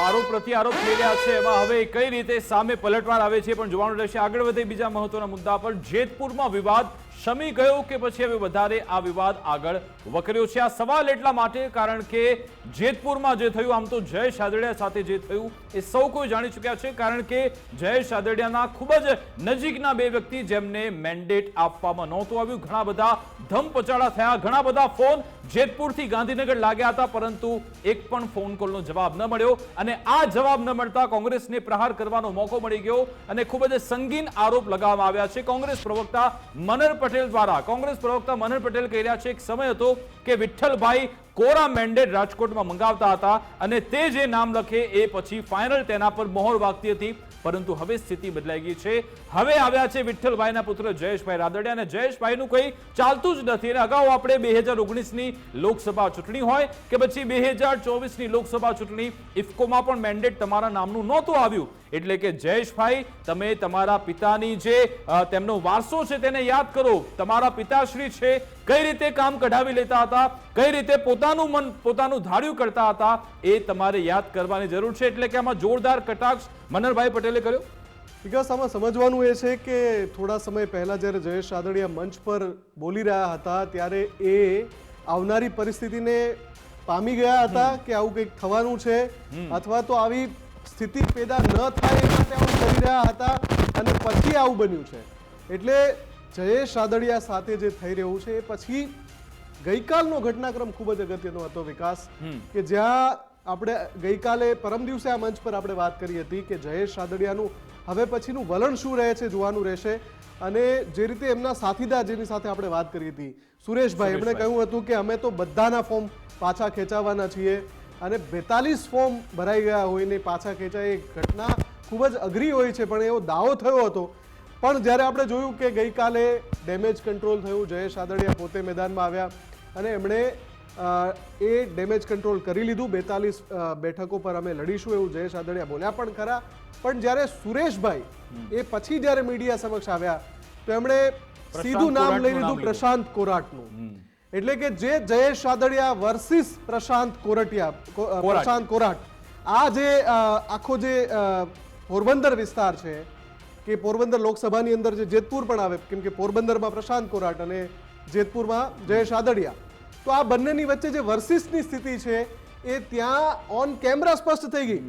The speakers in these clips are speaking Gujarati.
આરોપ પ્રતિ આરોપ થઈ રહ્યા છે. એમાં હવે કઈ રીતે સામે પલટવાર આવે છે પણ જોવાનું રહેશે. આગળ વધે બીજા મહત્વના મુદ્દા પર જેતપુરમાં વિવાદ શમી ગયો કે પછી હવે વધારે આ વિવાદ આગળ વકર્યો છે. આ સવાલ એટલા માટે કારણ કે જેતપુરમાં જે થયું, આમ તો જયેશ આદડિયા સાથે જે થયું એ સૌ કોઈ જાણી ચૂક્યા છે. કારણ કે જયેશ આદડિયાના ખૂબ જ નજીકના બે વ્યક્તિ જેમને મેન્ડેટ આપવામાં નહોતું આવ્યું. ઘણા બધા ધમપચાડા થયા, ઘણા બધા ફોન જેતપુરથી ગાંધીનગર લાગ્યા હતા, પરંતુ એક પણ ફોન કોલનો જવાબ ન મળ્યો અને આ જવાબ ન મળતા કોંગ્રેસને પ્રહાર કરવાનો મોકો મળી ગયો અને ખૂબ જ સંગીન આરોપ લગાવવામાં આવ્યા છે. કોંગ્રેસ પ્રવક્તા મનર પટેલ દ્વારા કોંગ્રેસ પ્રવક્તા મનન પટેલ કહી રહ્યા છે એક સમય હતો કે વિઠ્ઠલભાઈ કોરા મેન્ડેટ રાજકોટમાં મંગાવતા હતા અને તે જે નામ લખે એ પછી ફાઇનલ તેના પર મોહર વાગતી હતી. પરંતુ હવે સ્થિતિ બદલાઈ ગઈ છે. હવે આવ્યા છે વિઠ્ઠલભાઈના પુત્ર જયેશભાઈ રાદડિયા અને જયેશભાઈનું કંઈ ચાલતું જ નથી. અને અગાઉ આપણે બે હજાર ઓગણીસની લોકસભા ચૂંટણી હોય કે પછી બે હજાર ચોવીસની લોકસભા ચૂંટણી, ઇફકોમાં પણ મેન્ડેટ તમારા નામનું નહોતું આવ્યું. એટલે કે જયેશભાઈ, તમે તમારા પિતાની જે તેમનો વારસો છે તેને યાદ કરો. તમારા પિતાશ્રી છે, કઈ રીતે કામ કઢાવી લેતા હતા, કઈ રીતે પોતાનું મન પોતાનું ધાર્યું કરતા હતા એ તમારે યાદ કરવાની જરૂર છે. એટલે કે આમાં જોરદાર કટાક્ષ મનરભાઈ પટેલે કર્યો. વિકાસ આમાં સમજવાનું એ છે કે થોડા સમય પહેલા જ્યારે જયેશ રાદડિયા મંચ પર બોલી રહ્યા હતા ત્યારે એ આવનારી પરિસ્થિતિને પામી ગયા હતા કે આવું કંઈક થવાનું છે અથવા તો આવી સ્થિતિ પેદા ન થાય એ માટે આવું કરી રહ્યા હતા અને પછી આવું બન્યું છે. એટલે જયેશ રાદડિયા સાથે જે થઈ રહ્યું છે એ પછી ગઈકાલનો ઘટનાક્રમ ખૂબ જ અગત્યનો હતો વિકાસ. કે જ્યાં આપણે ગઈકાલે પરમ દિવસે આ મંચ પર આપણે વાત કરી હતી કે જયેશ રાદડિયાનું હવે પછીનું વલણ શું રહે છે જોવાનું રહેશે. અને જે રીતે એમના સાથીદાર જેની સાથે આપણે વાત કરી હતી સુરેશભાઈ એમણે કહ્યું હતું કે અમે તો બધાના ફોર્મ પાછા ખેંચાવાના છીએ અને બેતાલીસ ફોર્મ ભરાઈ ગયા હોય ને પાછા ખેંચાય એ ઘટના ખૂબ જ અઘરી હોય છે પણ એવો દાવો થયો હતો. પણ જ્યારે આપણે જોયું કે ગઈકાલે ડેમેજ કંટ્રોલ થયું જયેશ આદડિયા પોતે મેદાનમાં આવ્યા અને એમણે એ ડેમેજ કંટ્રોલ કરી લીધું. બેતાલીસ બેઠકો પર અમે લડીશું એવું જયેશ આદડિયા બોલ્યા પણ ખરા. પણ જ્યારે સુરેશભાઈ એ પછી જ્યારે મીડિયા સમક્ષ આવ્યા તો એમણે સીધું નામ લઈ લીધું. પ્રશાંત કોરાટનું. એટલે કે જે જયેશ આદડિયા વર્સિસ પ્રશાંત કોરટિયા. પ્રશાંત કોરાટ. આ જે આખો જે પોરબંદર વિસ્તાર છે કે પોરબંદર લોકસભાની અંદર જે જેતપુર પણ આવે કેમ કે પોરબંદરમાં પ્રશાંત કોરાટ અને જેતપુરમાં જયેશ આદડિયા. તો આ બંનેની વચ્ચે જે વર્સિસની સ્થિતિ છે એ ત્યાં ઓન કેમેરા સ્પષ્ટ થઈ ગઈ.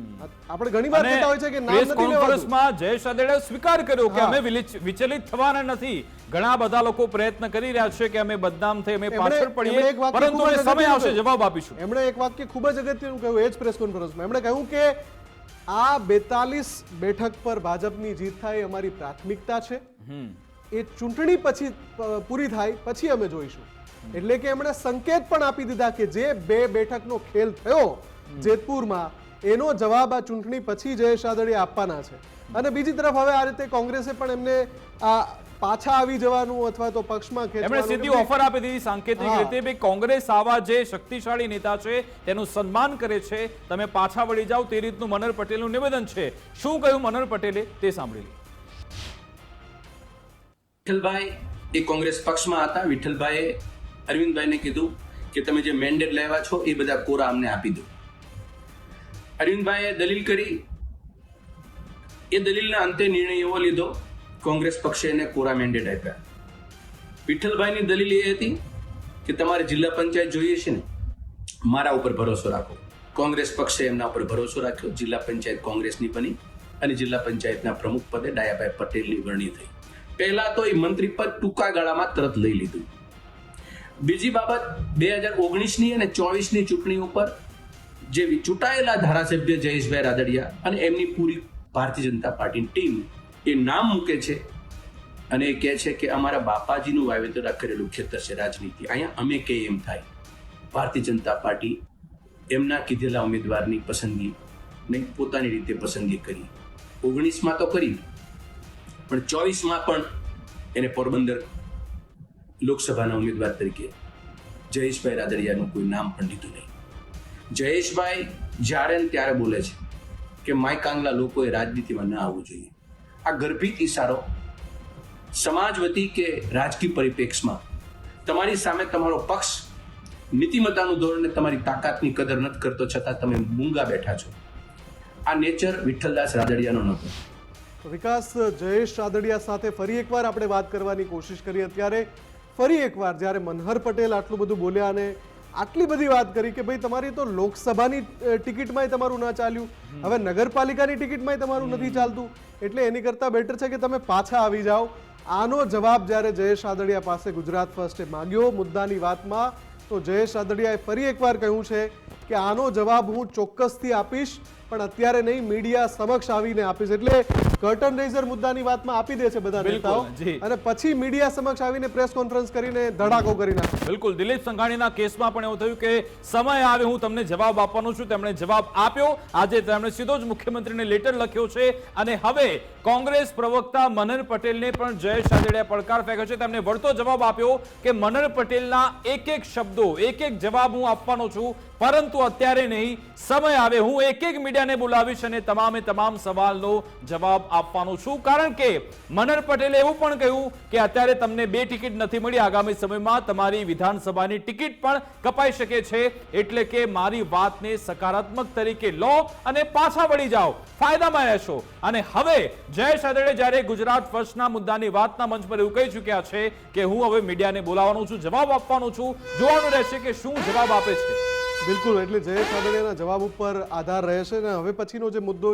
આપણે ઘણી વાર કહેતા હોય છે કે નામ નથી કોન્ફરન્સમાં જયેશ આદડિયાએ સ્વીકાર કર્યો કે અમે વિચલિત થવાના નથી. ઘણા બધા લોકો પ્રયત્ન કરી રહ્યા છે કે અમે બદનામ થઈ અમે પાછળ પડીએ પરંતુ એ સમય આવશે જવાબ આપીશું. એમણે એક વાક્ય ખૂબ જ અગત્યનું કહ્યું એ જ પ્રેસ કોન્ફરન્સમાં. એમણે કહ્યું કે આ બેતાલીસ બેઠક પર ભાજપની જીત થાય એ અમારી પ્રાથમિકતા છે. એ ચૂંટણી પછી પૂરી થાય પછી અમે જોઈશું. એટલે કે એમણે સંકેત પણ આપી દીધા કે જે બે બેઠકનો ખેલ થયો જેતપુરમાં એનો જવાબ આ ચૂંટણી પછી જયેશ આદળી આપવાના છે. અને બીજી તરફ હવે આ રીતે કોંગ્રેસે પણ એમને આ પાછા આવી જવાનું અથવા તો પક્ષમાં એમણે સીધી ઓફર આપી દીધી સાંકેતિક. રીતે ભાઈ કોંગ્રેસ આવા જે શક્તિશાળી નેતા છે તેનું સન્માન કરે છે તમે પાછા વળી જાઓ તે રીતનું મનર પટેલનું નિવેદન છે. શું કહ્યું મનર પટેલે? તે સાંભળી વિઠ્ઠલભાઈ, એ કોંગ્રેસ પક્ષમાં હતા. વિઠ્ઠલભાઈએ અરવિંદભાઈને કીધું કે તમે જે મેન્ડેટ લાવ્યા છો, એ બધા કોરા અમને આપી દો. અરવિંદભાઈએ દલીલ કરી. એ દલીલના અંતે નિર્ણય એવો લીધો, કોંગ્રેસ પક્ષે એને કોરા મેન્ડેટ આપ્યા. વિઠ્ઠલભાઈની દલીલ એ હતી કે તમારે જિલ્લા પંચાયત જોઈએ છે ને, મારા ઉપર ભરોસો રાખો. કોંગ્રેસ પક્ષે એમના ઉપર ભરોસો રાખ્યો, જિલ્લા પંચાયત કોંગ્રેસની બની અને જિલ્લા પંચાયતના પ્રમુખ પદે ડાયાભાઈ પટેલની વરણી થઈ. પહેલા તો એ મંત્રી પદ ટૂંકા ગાળામાં તરત લઈ લીધું. બીજી બાબત, બે હજાર ઓગણીસની અને ચોવીસની ચૂંટણી ઉપર જે ચૂંટાયેલા ધારાસભ્ય જયેશભાઈ રાદડિયા અને એમની પૂરી ભારતીય જનતા પાર્ટીની ટીમ એ નામ મૂકે છે અને એ કહે છે કે અમારા બાપાજીનું વાવેતર કરેલું ખેતર છે રાજનીતિ. અહીંયા અમે કે એમ થાય. ભારતીય જનતા પાર્ટી એમના કીધેલા ઉમેદવારની પસંદગી ને પોતાની રીતે પસંદગી કરી. ઓગણીસમાં તો કરી. પણ ચોવીસમાં પણ એને પોરબંદર લોકસભાના ઉમેદવાર તરીકે જયેશભાઈ રાદડિયાનું કોઈ નામ પણ લીધું નહીં. જયેશભાઈ જ્યારે ને ત્યારે બોલે છે કે માય કાંગલા લોકોએ રાજનીતિમાં ન આવવું જોઈએ. આ ગર્ભિત ઇશારો સમાજ વતી કે રાજકીય પરિપ્રેક્ષમાં તમારી સામે તમારો પક્ષ નીતિમત્તાનું ધોરણે તમારી તાકાતની કદર નથી કરતો છતાં તમે મૂંગા બેઠા છો. આ નેચર વિઠ્ઠલદાસ રાદડિયાનો નહોતું. વિકાસ જયેશ રાદડિયા સાથે ફરી એકવાર આપણે વાત કરવાની કોશિશ કરી અત્યારે ફરી એકવાર જ્યારે મનહર પટેલ આટલું બધું બોલ્યા અને આટલી બધી વાત કરી કે ભાઈ તમારી તો લોકસભાની ટિકિટમાંય તમારું ના ચાલ્યું. હવે નગરપાલિકાની ટિકિટમાંય તમારું નથી ચાલતું. એટલે એની કરતાં બેટર છે કે તમે પાછા આવી જાઓ. આનો જવાબ જ્યારે જયેશ આદડિયા પાસે ગુજરાત ફર્સ્ટે માગ્યો મુદ્દાની વાતમાં તો જયેશ આદડિયાએ ફરી એકવાર કહ્યું છે કે આનો જવાબ હું ચોક્કસથી આપીશ પણ અત્યારે નહીં મીડિયા સમક્ષ આવીને આપીશ. એટલે કર્ટન રેઝર મુદ્દાની વાતમાં આપી દે છે બધા નેતાઓ. જી. અને પછી મીડિયા સમક્ષ આવીને પ્રેસ કોન્ફરન્સ કરીને ધડાકો કરી નાખે. બિલકુલ દિલીપ સંઘાણીના કેસમાં પણ એવું થયું કે સમય આવે હું તમને જવાબ આપવાનો છું તેમણે જવાબ આપ્યો. આજે તેમણે સીધો જ મુખ્યમંત્રીને લેટર લખ્યો છે. અને હવે કોંગ્રેસ પ્રવક્તા મનન પટેલને પણ જયેશ રાદડિયાએ પડકાર ફેંક્યો છે. તેમણે વળતો જવાબ આપ્યો કે મનન પટેલના એક એક શબ્દો એક એક જવાબ હું આપવાનો છું. પરંતુ અત્યારે નહીં, સમય આવે, હું એક એક મીડિયાને બોલાવીશ અને તમામે તમામ સવાલનો જવાબ આપવાનો છું. કારણ કે મનર પટેલે એવું પણ કહ્યું કે અત્યારે તમને બે ટિકિટ નથી મળી, આગામી સમયમાં તમારી વિધાનસભાની ટિકિટ પણ કપાઈ શકે છે. એટલે કે મારી વાતને સકારાત્મક તરીકે લો અને પાછા વળી જાઓ. ફાયદામાં રહેશો. અને હવે જયેશ રાદડિયા જ્યારે ગુજરાત ફર્સ્ટના મુદ્દાની વાતના મંચ પર એવું કહી ચૂક્યા છે કે હું હવે મીડિયાને બોલાવવાનો છું, જવાબ આપવાનો છું. જોવાનું રહેશે કે શું જવાબ આપે છે. બિલકુલ એટલે જયેશ રાદડિયાના જવાબ ઉપર આધાર રહેશે અને હવે પછીનો જે મુદ્દો